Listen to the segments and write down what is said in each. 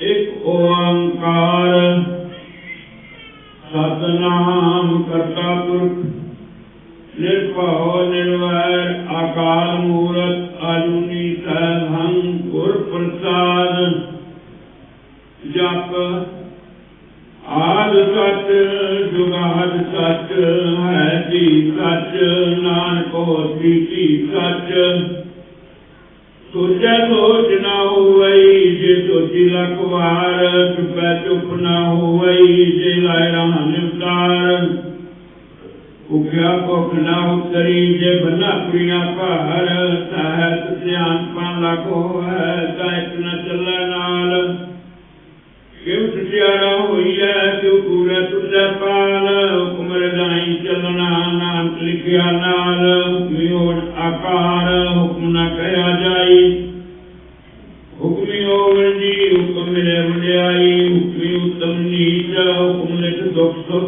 ایک اوانکار ستنام کرتا پرکھ نرپہو گر پرساد جپ آد سچ سچ ہے تی سچ نانکو بیتی سچ تو نہ ہوئی جے تو تلک وار چپ نہ ہوئی جے لائران افطار اگیا کوک نہ اتری جے بنا پڑیا پہر تحت سیان پان لکھو ہے تحت نہ چلا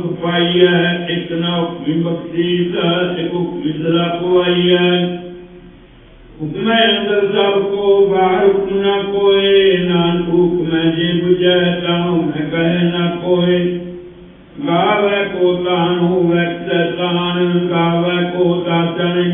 حكم عيان اتنا حكم مقصيدة حكم زلاق عيان حكم اندر کو باہر حکم نہ کوئی نان حکم جی بجہتا ہوں میں کہنا کوئی گاوے کو تان ہوں اکتتان گاوے کو تاتن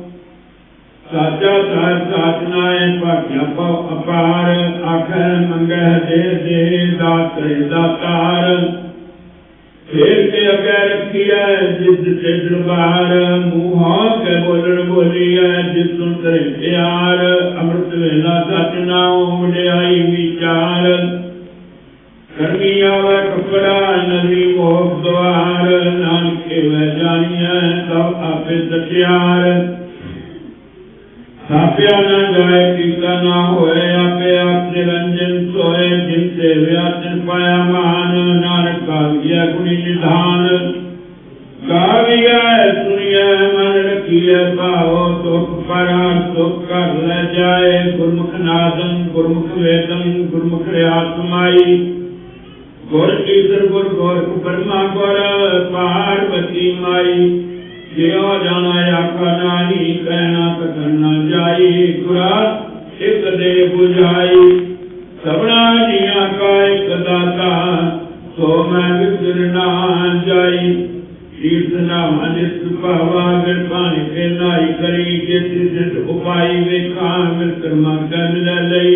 ਨਿਰੰਕਾਰ ਸਾਧਨਾਏ ਭਾਗਿਆ ਭਉ ਅਪਾਰ ਆਖਰ ਮੰਗਹਿ ਦੇ ਦੇ ਦਾਤੇ ਦਾਤਾਰ ਫੇਰ ਤੇ ਅਗੈ ਰਖੀਐ ਜਿਸ ਤੇ ਦਰਬਾਰ ਮੂਹਾਂ ਕੈ ਬੋਲਣ ਬੋਲੀਐ ਜਿਸ ਤੁਮ ਕਰੇ ਪਿਆਰ ਅੰਮ੍ਰਿਤ ਵੇਲਾ ਸਾਧਨਾ ਉਮੜਾਈ ਵਿਚਾਰ ਕਰਮੀ ਆਵੇ ਕਪੜਾ ਨਦੀ ਮੋਹ ਦਵਾਰ ਨਾਨਕੇ ਵੈ ਜਾਣੀਐ ਸਭ ਆਪੇ ਸਖਿਆਰ پیا نہ جائے پیتا نہ ہوئے یا پہ اپنے رنجن سوئے جن سے ویاتن پایا مہان نارک کا گیا ندھان کہا گیا ہے سنیا من رکھیا پاہو تو پرا تو کر لے جائے گرمکھ نازم گرمکھ ویدم گرمکھ ریاسمائی گور کی سر گور گور برما گور پہاڑ بسی مائی جی آ جانا یا کھا جانی کہنا کھنا جائی قرآن ایک دے بجائی سبنا جی آنکھا ایک داتا سو میں بکر نہ آن جائی شیرتنا منس پہوا گرپانی کے نائی کری جیسی جت اپائی میں کھا مرکر مانگن لے لئی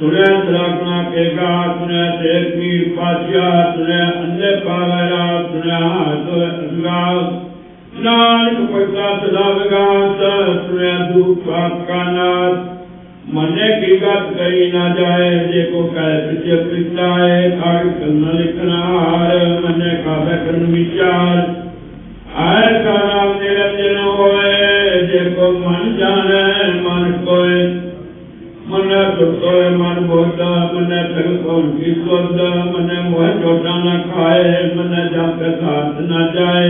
تُنہیں دراغنا کے گا تُنہیں دیکھ بھی پاسیا تُنہیں اندھے پاورا تُنہیں ہاتھ ازگا نال کپتا تلاو گا تُنہیں دوپ پاکانا منے کی گت کئی نہ جائے جے کو کہے پچھے پچھتا ہے کھاڑ کرنا لکھنا آر منے کھا بکرن بیچار آئے کھانا میرے جنہوں ہوئے جے کو من جانے من بہت من تک پہنچی سوند من بہت چھوٹا نہ کھائے من جان کے ساتھ نہ جائے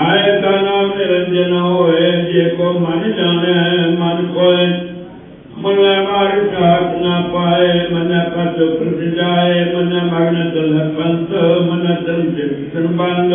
آئے تنا نرجن ہوئے جے کو من جانے من کوئے من مار ساتھ نہ پائے من پر تو پرت جائے من مگن دل پنت من دل جن بند